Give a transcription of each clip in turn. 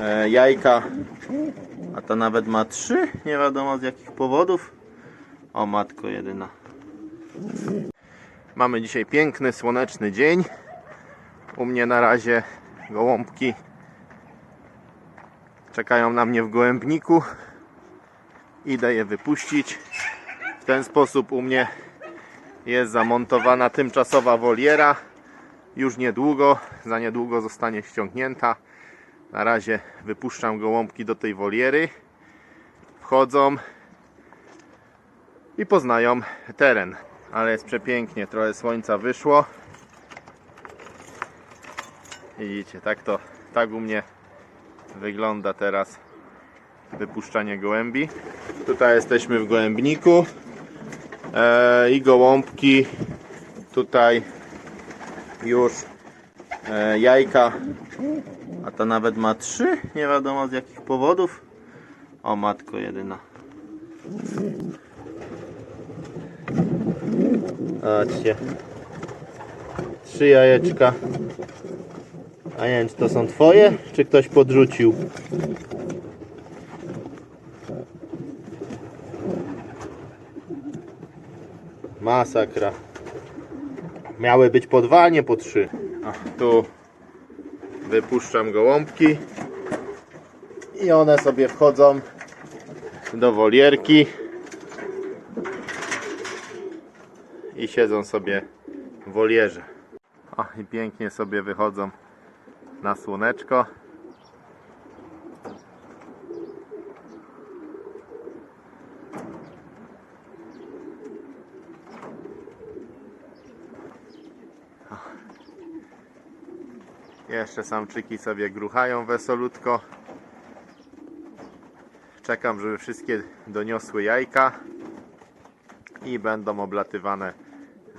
e, jajka, a ta nawet ma trzy, nie wiadomo z jakich powodów. O matko jedyna. Mamy dzisiaj piękny, słoneczny dzień. U mnie na razie gołąbki czekają na mnie w gołębniku. Idę je wypuścić. W ten sposób u mnie jest zamontowana tymczasowa woliera. Już niedługo, za niedługo zostanie ściągnięta. Na razie wypuszczam gołąbki do tej woliery. Wchodzą i poznają teren. Ale jest przepięknie, trochę słońca wyszło. Widzicie, tak to, tak u mnie wygląda teraz wypuszczanie gołębi. Tutaj jesteśmy w gołębniku e, i gołąbki tutaj już e, jajka, a ta nawet ma trzy, nie wiadomo z jakich powodów. O matko jedyna. Zobaczcie. Trzy jajeczka. A nie wiem, czy to są twoje, czy ktoś podrzucił. Masakra. Miały być po dwa, nie po trzy. A, tu wypuszczam gołąbki. I one sobie wchodzą do wolierki. I siedzą sobie w wolierze. O, i pięknie sobie wychodzą na słoneczko. Jeszcze samczyki sobie gruchają wesolutko. Czekam, żeby wszystkie doniosły jajka i będą oblatywane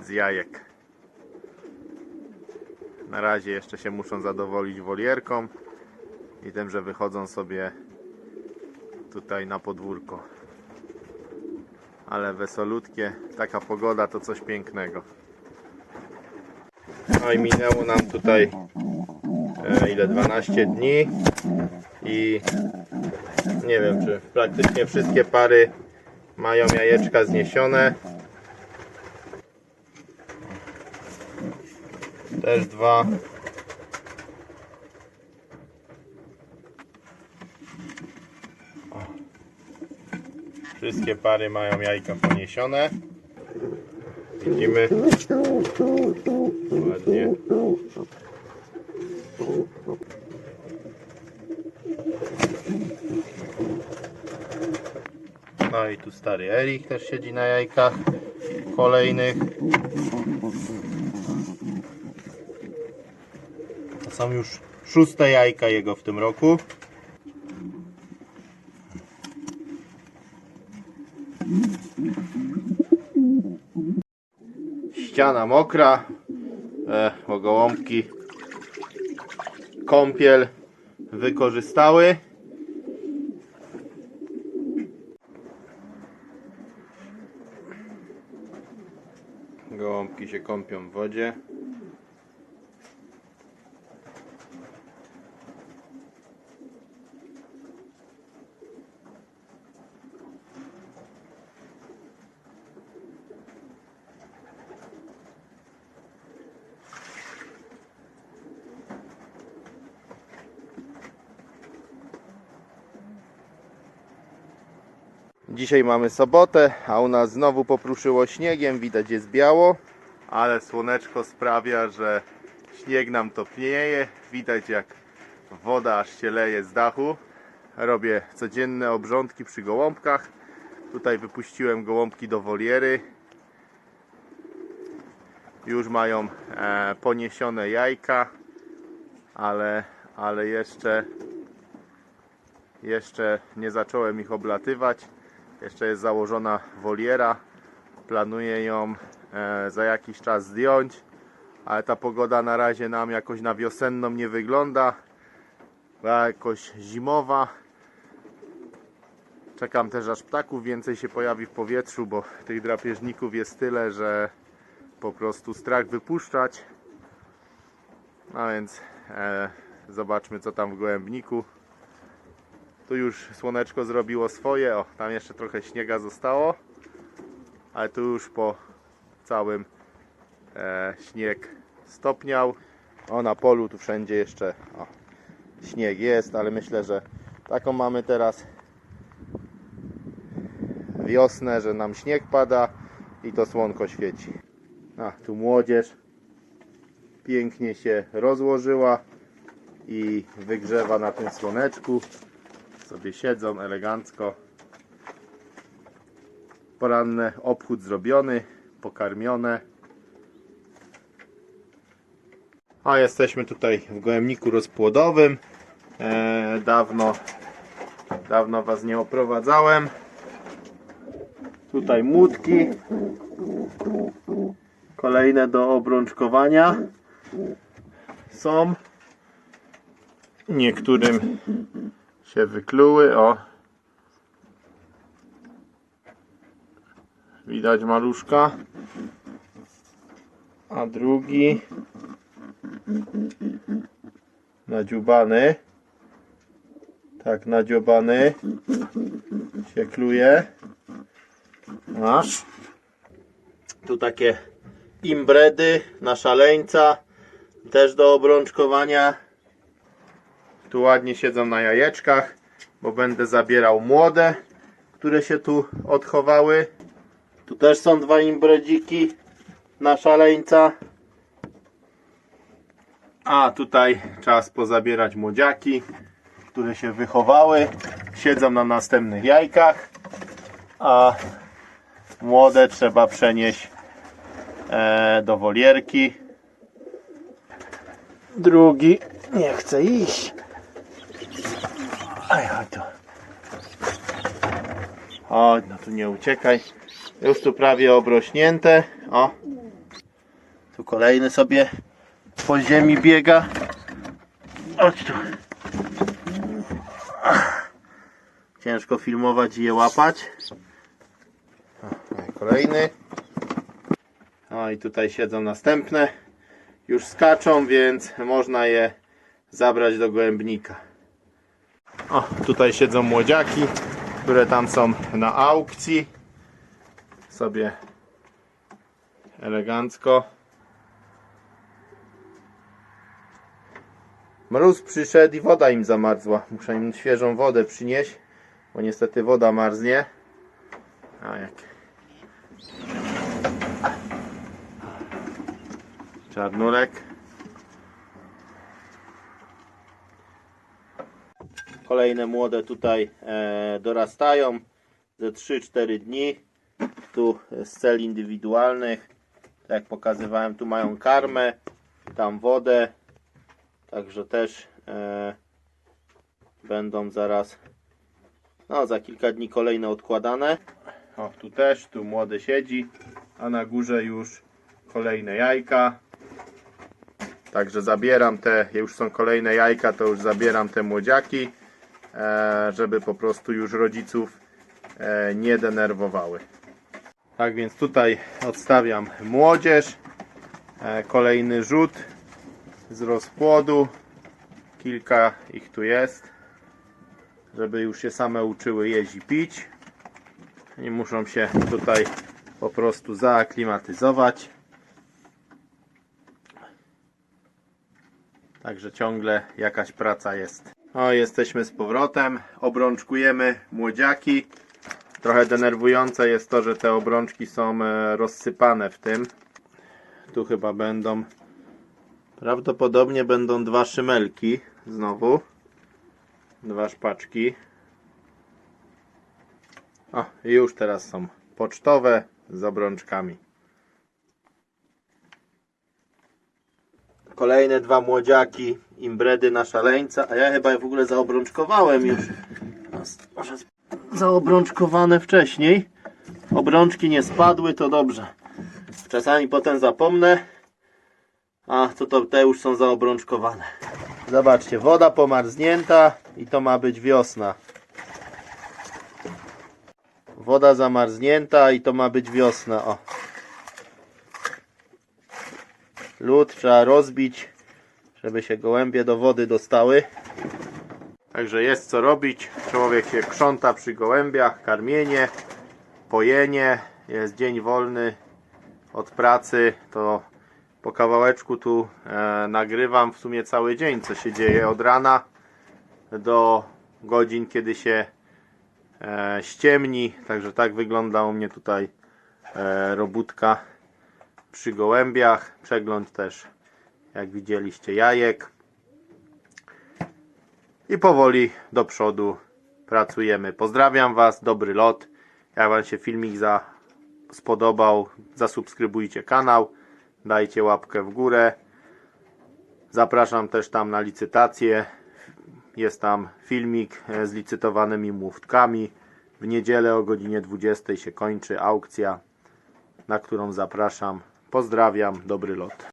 z jajek. Na razie jeszcze się muszą zadowolić wolierką i tym, że wychodzą sobie tutaj na podwórko. Ale wesolutkie, taka pogoda to coś pięknego. No i minęło nam tutaj ile 12 dni i nie wiem czy praktycznie wszystkie pary mają jajeczka zniesione. Też dwa. Wszystkie pary mają jajka poniesione. Widzimy. Ładnie. No i tu stary Erik też siedzi na jajkach kolejnych. To są już szóste jajka jego w tym roku. Ściana mokra, e, bo gołąbki kąpiel wykorzystały. Gołąbki się kąpią w wodzie. Dzisiaj mamy sobotę, a u nas znowu popruszyło śniegiem, widać jest biało, ale słoneczko sprawia, że śnieg nam topnieje. Widać jak woda aż się leje z dachu. Robię codzienne obrządki przy gołąbkach. Tutaj wypuściłem gołąbki do woliery. Już mają e, poniesione jajka, ale, ale jeszcze, jeszcze nie zacząłem ich oblatywać. Jeszcze jest założona woliera. Planuję ją e, za jakiś czas zdjąć, ale ta pogoda na razie nam jakoś na wiosenną nie wygląda. Jakoś zimowa. Czekam też aż ptaków więcej się pojawi w powietrzu, bo tych drapieżników jest tyle, że po prostu strach wypuszczać. No więc e, zobaczmy co tam w gołębniku. Tu już słoneczko zrobiło swoje. O, tam jeszcze trochę śniega zostało. Ale tu już po całym e, śnieg stopniał. O, na polu tu wszędzie jeszcze o, śnieg jest, ale myślę, że taką mamy teraz wiosnę, że nam śnieg pada i to słonko świeci. A, tu młodzież pięknie się rozłożyła i wygrzewa na tym słoneczku. Sobie siedzą elegancko. Poranny obchód zrobiony, pokarmione. A jesteśmy tutaj w gołębniku rozpłodowym. E, dawno, dawno Was nie oprowadzałem. Tutaj młódki. Kolejne do obrączkowania są. Niektórym się wykluły. O. Widać maluszka. A drugi nadziubany. Tak, nadziobany się kluje. Masz. Tu takie imbredy na szaleńca. Też do obrączkowania. Tu ładnie siedzą na jajeczkach, bo będę zabierał młode, które się tu odchowały. Tu też są dwa imbredziki na szaleńca. A tutaj czas pozabierać młodziaki, które się wychowały. Siedzą na następnych jajkach, a młode trzeba przenieść e, do wolierki. Drugi nie chce iść. Aj, chodź tu. Chodź, no tu nie uciekaj. Już tu prawie obrośnięte. O. Tu kolejny sobie po ziemi biega. Chodź tu. Ciężko filmować i je łapać. Kolejny. O i tutaj siedzą następne. Już skaczą, więc można je zabrać do gołębnika. O, tutaj siedzą młodziaki, które tam są na aukcji. Sobie elegancko. Mróz przyszedł i woda im zamarzła. Muszę im świeżą wodę przynieść, bo niestety woda marznie. A jak. Czarnulek. Kolejne młode tutaj e, dorastają ze 3-4 dni. Tu z cel indywidualnych. Tak jak pokazywałem, tu mają karmę, tam wodę. Także też e, będą zaraz, no za kilka dni kolejne odkładane. O, tu też, tu młody siedzi, a na górze już kolejne jajka. Także zabieram te, już są kolejne jajka, to już zabieram te młodziaki, e, żeby po prostu już rodziców e, nie denerwowały. Tak więc tutaj odstawiam młodzież, e, kolejny rzut z rozpłodu, kilka ich tu jest, żeby już się same uczyły jeść i pić. Nie muszą się tutaj po prostu zaaklimatyzować. Także ciągle jakaś praca jest. O, jesteśmy z powrotem. Obrączkujemy młodziaki. Trochę denerwujące jest to, że te obrączki są e, rozsypane w tym. Tu chyba będą. Prawdopodobnie będą dwa szymelki znowu. Dwa szpaczki. O, już teraz są pocztowe z obrączkami. Kolejne dwa młodziaki, imbredy na szaleńca, a ja chyba w ogóle zaobrączkowałem już. Może zaobrączkowane wcześniej. Obrączki nie spadły, to dobrze. Czasami potem zapomnę. A, to, to te już są zaobrączkowane. Zobaczcie, woda pomarznięta i to ma być wiosna. Woda zamarznięta i to ma być wiosna. O. Lód trzeba rozbić, żeby się gołębie do wody dostały. Także jest co robić. Człowiek się krząta przy gołębiach, karmienie, pojenie. Jest dzień wolny od pracy. To po kawałeczku tu e, nagrywam w sumie cały dzień, co się dzieje od rana do godzin, kiedy się e, ściemni. Także tak wygląda u mnie tutaj e, robótka przy gołębiach. Przegląd też, jak widzieliście, jajek. I powoli do przodu pracujemy. Pozdrawiam Was, dobry lot. Jak Wam się filmik za, spodobał, zasubskrybujcie kanał, dajcie łapkę w górę. Zapraszam też tam na licytację. Jest tam filmik e, z licytowanymi młódkami. W niedzielę o godzinie 20 się kończy aukcja, na którą zapraszam. Pozdrawiam, dobry lot.